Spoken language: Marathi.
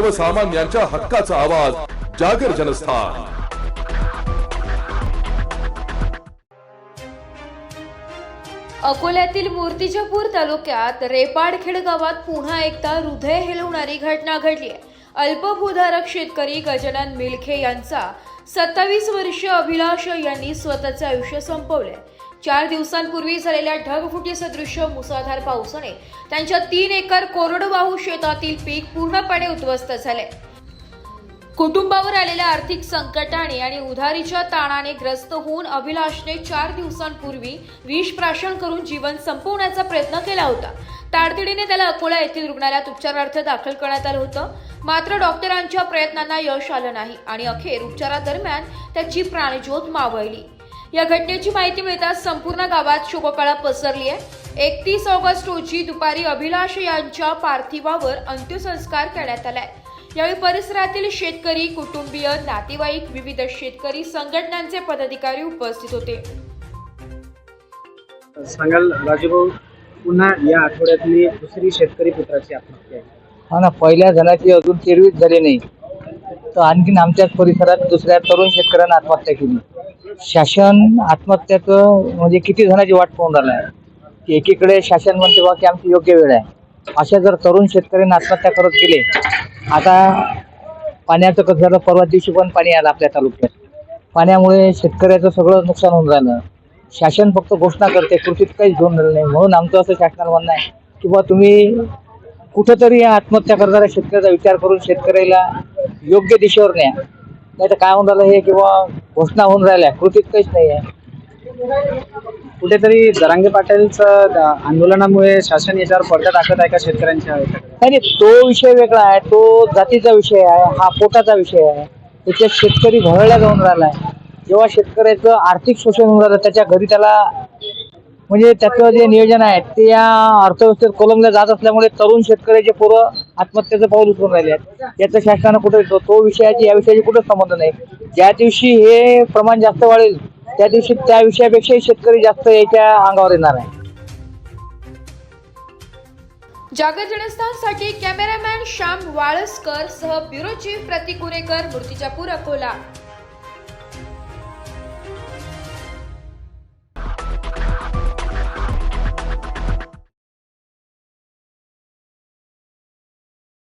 सर्वसामान्यांच्या हक्काचा आवाज जागर जनस्थान. अकोल्यातील मूर्तिजापूर तालुक्यात रेपाडखेड गावात पुन्हा एकदा हृदय हेलवणारी घटना घडली आहे. अल्पभूधारक शेतकरी गजानन मिलखे यांचा सत्तावीस वर्षीय अभिलाष यांनी स्वतःचे आयुष्य संपवले. चार दिवसांपूर्वी झालेल्या ढगफुटी सदृश्य मुसळधार पावसाने त्यांच्या तीन एकर कोरडवाहू शेतातील पीक पूर्णपणे उद्ध्वस्त झाले. कुटुंबावर आलेल्या आर्थिक संकटाने आणि उधारीच्या ताणाने ग्रस्त होऊन अभिलाषने चार दिवसांपूर्वी विष प्राशन करून जीवन संपवण्याचा प्रयत्न केला होता. तातडीने त्याला अकोला येथील रुग्णालयात उपचारार्थ दाखल करण्यात आलं होतं. मात्र डॉक्टरांच्या प्रयत्नांना यश आलं नाही आणि अखेर उपचारादरम्यान त्याची प्राणज्योत मावळली. या घटनेची माहिती मिळताच संपूर्ण गावात शोककळा पसरली आहे. एकतीस ऑगस्ट रोजी दुपारी अभिलाष यांच्या पार्थिवावर अंत्यसंस्कार करण्यात आलाय यावेळी परिसरातील शेतकरी कुटुंबीय नातेवाईक विविध शेतकरी संघटनांचे पदाधिकारी उपस्थित होते. सांगाल राजूभाऊ पुन्हा या आठवड्यातली दुसरी शेतकरी पुत्राची आत्महत्या आहे. हा ना पहिल्या जणाची अजून तेरवीच झाली नाही. तर आणखीन आमच्याच परिसरात दुसऱ्या तरुण शेतकऱ्यांना आत्महत्या केली. शासन आत्महत्याचं म्हणजे किती जणांची वाट पाहून राहिलं आहे? की एकीकडे शासन म्हणते बा की आमची योग्य वेळ आहे. अशा जर तरुण शेतकऱ्यांनी आत्महत्या करत गेले आता पाण्याचं कसं झालं परवा दिवशी पण पाणी आलं आपल्या तालुक्यात. पाण्यामुळे शेतकऱ्याचं सगळं नुकसान होऊन राहिलं. शासन फक्त घोषणा करते कृतीत काहीच घेऊन राहिलं नाही. म्हणून आमचं असं शासनाला म्हणणं आहे की बा तुम्ही कुठंतरी या आत्महत्या करणाऱ्या शेतकऱ्याचा विचार करून शेतकऱ्याला योग्य दिशेवर न्या. नाही तर काय होऊन राहिलं हे किंवा घोषणा होऊन राहिल्या कृतीत काहीच नाही आहे. कुठेतरी दरांगे पाटीलचं आंदोलनामुळे शासन याच्यावर पडदा टाकत आहे का शेतकऱ्यांच्या? नाही नाही, तो विषय वेगळा आहे तो जातीचा विषय आहे हा पोटाचा विषय आहे. त्याच्यात शेतकरी भरळ्या जाऊन राहिला आहे. जेव्हा शेतकऱ्याचं आर्थिक शोषण होऊन राहिलं त्याच्या घरी त्याला म्हणजे त्याचं जे नियोजन आहे ते या अर्थव्यवस्थेत कोलमल्या जात असल्यामुळे तरुण शेतकऱ्याचे पोरं आत्महत्येचं पाऊल उचलून राहिले आहेत. याचं शासनानं कुठे तो तो विषयाची या विषयाची कुठेच संबंध नाही. ज्या दिवशी हे प्रमाण जास्त वाढेल त्या दिवशी त्या विषयापेक्षाही शेतकरी जास्त याच्या अंगावर येणार आहे. जागर जनस्थानसाठी कॅमेरामॅन श्याम वाळसकर सह ब्युरो चीफ प्रतीक गुरेकर मूर्तिजापूर अकोला